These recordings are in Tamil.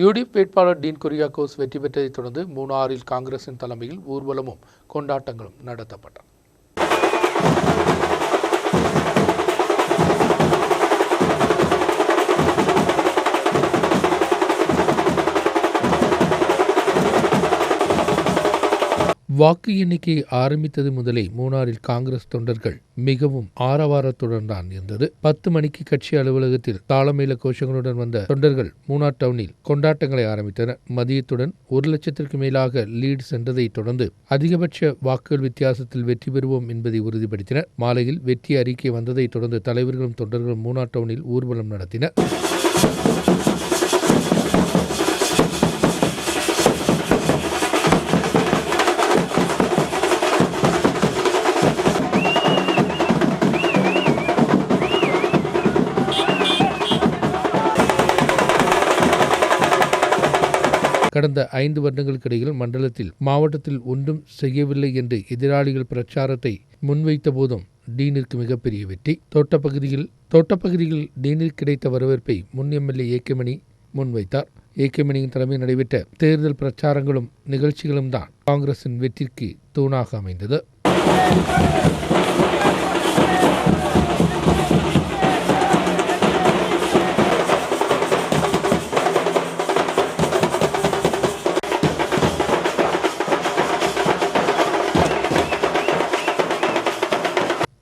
யூடிஎஃப் வேட்பாளர் டீன் குரியாக்கோஸ் வெற்றி பெற்றதைத் தொடர்ந்து மூணாறில் காங்கிரசின் தலைமையில் ஊர்வலமும் கொண்டாட்டங்களும் நடத்தப்பட்டன. வாக்கு எண்ணிக்கை ஆரம்பித்தது முதலே மூணாறில் காங்கிரஸ் தொண்டர்கள் மிகவும் ஆரவாரத்துடன் தான் இருந்தது. பத்து மணிக்கு கட்சி அலுவலகத்தில் தாளமேல கோஷங்களுடன் வந்த தொண்டர்கள் மூணார் டவுனில் கொண்டாட்டங்களை ஆரம்பித்தனர். மதியத்துடன் ஒரு லட்சத்திற்கு மேலாக லீடு சென்றதை தொடர்ந்து அதிகபட்ச வாக்குகள் வித்தியாசத்தில் வெற்றி பெறுவோம் என்பதை உறுதிப்படுத்தினர். மாலையில் வெற்றி அறிக்கை வந்ததை தொடர்ந்து தலைவர்களும் தொண்டர்களும் மூணார் டவுனில் ஊர்வலம் நடத்தினர். கடந்த ஐந்து வருடங்களுக்கு இடையில் மண்டலத்தில் மாவட்டத்தில் ஒன்றும் செய்யவில்லை என்று எதிராளிகள் பிரச்சாரத்தை முன்வைத்த போதும் டீனிற்கு மிகப்பெரிய வெற்றி. தோட்டப்பகுதியில் தோட்டப்பகுதியில் டீனிற்கு கிடைத்த வரவேற்பை முன் எம்எல்ஏ ஏகேமணி முன்வைத்தார். ஏகேமணியின் தலைமையில் நடைபெற்ற தேர்தல் பிரச்சாரங்களும் நிகழ்ச்சிகளும் தான் காங்கிரசின் வெற்றிக்கு தூணாக அமைந்தது.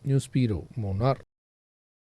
நியூஸ் பீரோ மூனார்